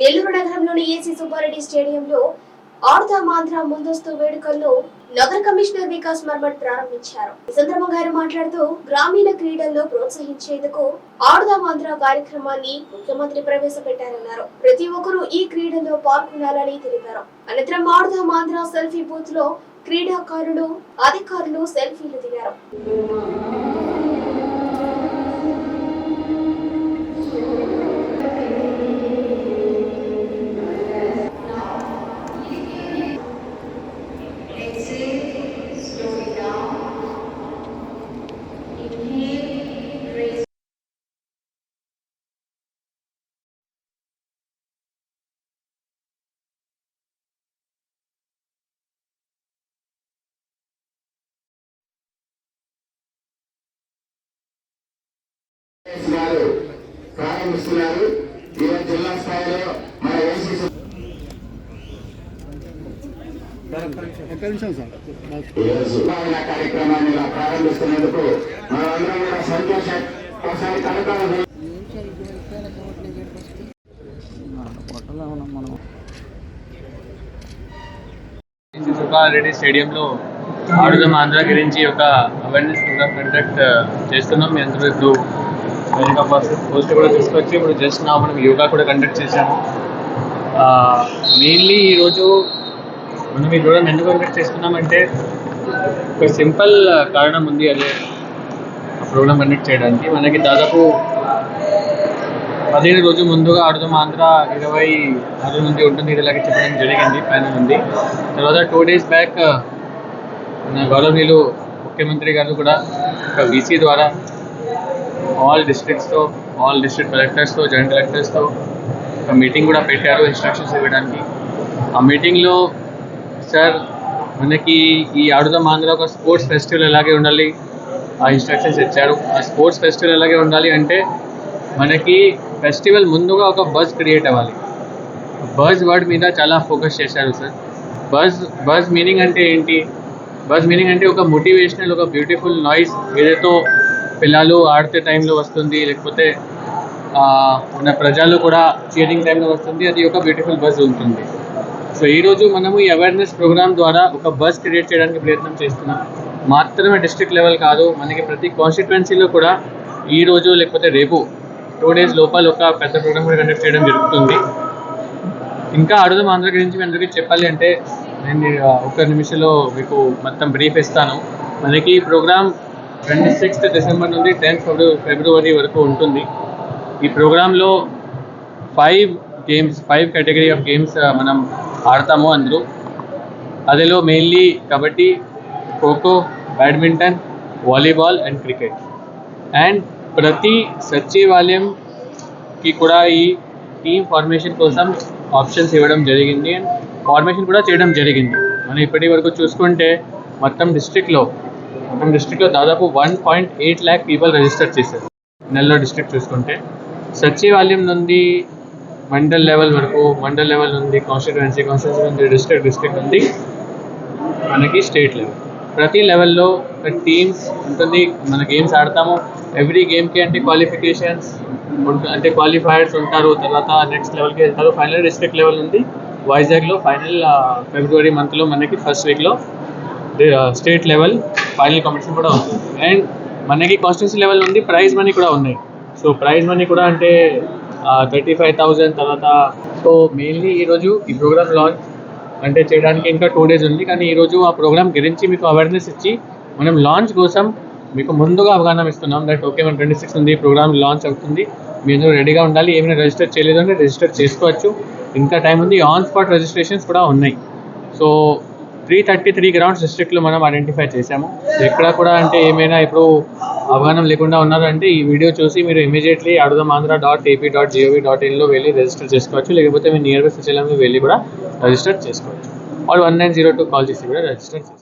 నెల్లూరు నగరంలోని ఏసీ సుబ్బారెడ్డి స్టేడియంలో ఆడుదామాంధ్ర ముందస్తు వేడుకల్లో నగర కమిషనర్ వికాస్ మర్మట్ ప్రారంభించారు. ఈ సందర్భంగా ఆయన మాట్లాడుతూ గ్రామీణ క్రీడల్లో ప్రోత్సహించేందుకు ఆడుదామాంధ్ర కార్యక్రమాన్ని ముఖ్యమంత్రి ప్రవేశపెట్టారన్నారు. ప్రతి ఒక్కరూ ఈ క్రీడల్లో పాల్గొనాలని తెలిపారు. అనంతరం ఆడుదామాంధ్ర సెల్ఫీ బూత్లో క్రీడాకారులు అధికారులు సెల్ఫీలు దిగారు. గారు ప్రారంభిస్తున్నారు. ఈరోజు జిల్లా స్థాయిలో మన ఏసీసీ కార్యక్రమాన్ని ప్రారంభిస్తున్నందుకు కూడా సంతోషం. ఒకసారి రెడ్డి స్టేడియంలో ఆడుదాం ఆంధ్ర గురించి ఒక అవేర్నెస్ ప్రోగ్రామ్ కండక్ట్ చేస్తున్నాం. మీ అందరూ ఇప్పుడు పోస్ట్ కూడా తీసుకొచ్చి ఇప్పుడు జస్ట్ నా మనం యోగా కూడా కండక్ట్ చేశాము మెయిన్లీ ఈరోజు మనం ఈ ప్రోగ్రామ్ ఎందుకు కండక్ట్ చేస్తున్నామంటే ఒక సింపుల్ కారణం ఉంది. అదే ప్రోగ్రామ్ కండక్ట్ చేయడానికి. మనకి దాదాపు పదిహేను రోజు ముందుగా ఆడుదాం ఆంధ్ర ఇరవై ఆరు నుండి ఉంటుంది. ఇలాగే చెప్పడం జరిగింది. పైన ఉంది. తర్వాత టూ డేస్ బ్యాక్ మన గౌరవనీయులు ముఖ్యమంత్రి గారు కూడా ఒక వీసీ ద్వారా ఆల్ డిస్ట్రిక్ట్స్తో ఆల్ డిస్ట్రిక్ట్ కలెక్టర్స్తో జాయింట్ కలెక్టర్స్తో ఒక మీటింగ్ కూడా పెట్టారు ఇన్స్ట్రక్షన్స్ ఇవ్వడానికి. ఆ మీటింగ్లో సార్ మనకి ఈ ఆడుదాం ఆంధ్ర ఒక స్పోర్ట్స్ ఫెస్టివల్ ఎలాగే ఉండాలి? ఆ ఇన్స్ట్రక్షన్స్ ఇచ్చారు. ఆ స్పోర్ట్స్ ఫెస్టివల్ ఎలాగే ఉండాలి అంటే మనకి ఫెస్టివల్ ముందుగా ఒక బజ్ క్రియేట్ అవ్వాలి. బజ్ వర్డ్ మీద చాలా ఫోకస్ చేశారు సార్ బజ్ బజ్ మీనింగ్ అంటే ఏంటి? బజ్ మీనింగ్ అంటే ఒక మోటివేషనల్ ఒక బ్యూటిఫుల్ నాయిస్ ఏదైతే పిల్లలు ఆడితే టైంలో వస్తుంది లేకపోతే మన ప్రజలు కూడా చీరింగ్ టైంలో వస్తుంది అది ఒక బ్యూటిఫుల్ బస్ ఉంటుంది. సో ఈరోజు మనము ఈ అవేర్నెస్ ప్రోగ్రామ్ ద్వారా ఒక బస్ క్రియేట్ చేయడానికి ప్రయత్నం చేస్తున్నాం. మాత్రమే డిస్ట్రిక్ట్ లెవెల్ కాదు మనకి ప్రతి కాన్స్టిట్యువెన్సీలో కూడా ఈ రోజు లేకపోతే రేపు టూ డేస్ లోపల ఒక పెద్ద ప్రోగ్రామ్ కూడా కండక్ట్ చేయడం జరుగుతుంది. ఇంకా అడుగుదాం ఆంధ్ర గురించి మీ అందరికీ చెప్పాలి అంటే నేను ఒక నిమిషంలో మీకు మొత్తం బ్రీఫ్ ఇస్తాను. మనకి ఈ ప్రోగ్రామ్ ట్వంటీ సిక్స్త్ డిసెంబర్ నుండి టెన్త్ ఫిబ్రవరి వరకు ఉంటుంది. ఈ ప్రోగ్రాంలో five games five category of games మనం ఆడతాము అందరూ. అదిలో mainly kabaddi kho kho badminton volleyball and cricket. And ప్రతి సచివాలయంకి కూడా ఈ టీమ్ ఫార్మేషన్ కోసం ఆప్షన్స్ ఇవ్వడం జరిగింది. అండ్ ఫార్మేషన్ కూడా చేయడం జరిగింది. మనం ఇప్పటి వరకు చూసుకుంటే మొత్తం డిస్ట్రిక్ట్లో మొత్తం డిస్ట్రిక్ట్లో దాదాపు one point eight lakh people register చేశారు. నెల్లూరు డిస్ట్రిక్ట్ చూసుకుంటే. సచివాలయం నుండి మండల్ లెవెల్ వరకు మండల్ లెవెల్ నుండి కాన్స్టిట్యువెన్సీ కాన్స్టిట్యువెన్సీ నుండి డిస్ట్రిక్ట్ డిస్ట్రిక్ట్ నుండి మనకి స్టేట్ లెవెల్ ప్రతి లెవెల్లో ఒక టీమ్స్ ఉంటుంది. మన గేమ్స్ ఆడతాము. ఎవ్రీ గేమ్కి అంటే క్వాలిఫికేషన్స్ అంటే క్వాలిఫైయర్స్ ఉంటారు. తర్వాత నెక్స్ట్ లెవెల్కి వెళ్తారు. ఫైనల్ డిస్ట్రిక్ట్ లెవెల్ ఉంది వైజాగ్లో ఫైనల్ ఫిబ్రవరి మంత్లో మనకి ఫస్ట్ వీక్లో స్టేట్ లెవెల్ ఫైనల్ కాంపిటీషన్ కూడా ఉంది. అండ్ మనకి కాన్స్టిట్యూన్సీ లెవెల్ ఉంది ప్రైజ్ మనీ కూడా ఉన్నాయి. సో ప్రైజ్ మనీ కూడా అంటే థర్టీ ఫైవ్ థౌజండ్ తర్వాత సో మెయిన్లీ ఈరోజు ఈ ప్రోగ్రామ్ లాంచ్ అంటే చేయడానికి ఇంకా టూ డేస్ ఉంది. కానీ ఈరోజు ఆ ప్రోగ్రామ్ గురించి మీకు అవేర్నెస్ ఇచ్చి మనం లాంచ్ కోసం మీకు ముందుగా అవగాహన ఇస్తున్నాం దట్ ఓకే మన ట్వంటీ సిక్స్ ఉంది ప్రోగ్రామ్ లాంచ్ అవుతుంది. మీరు రెడీగా ఉండాలి ఏమైనా రిజిస్టర్ చేయలేదు అంటే రిజిస్టర్ చేసుకోవచ్చు. ఇంకా టైం ఉంది ఆన్ స్పాట్ రిజిస్ట్రేషన్స్ కూడా ఉన్నాయి. So three thirty three grounds డిస్ట్రిక్ట్లో మనం ఐడెంటిఫై చేశాము. ఎక్కడ కూడా అంటే ఏమైనా ఇప్పుడు అవగాహన లేకుండా ఉన్నారంటే ఈ వీడియో చూసి మీరు ఇమీడియట్లీ అడుగుదాం Andhra dot AP dot GOV dot ఇన్లో వెళ్ళి రిజిస్టర్ చేసుకోవచ్చు. లేకపోతే మీ నియర్ బై సచివాలయంలో వెళ్ళి కూడా రిజిస్టర్ చేసుకోవచ్చు. Or one nine zero two call చేసి కూడా రిజిస్టర్ చేసుకోవచ్చు.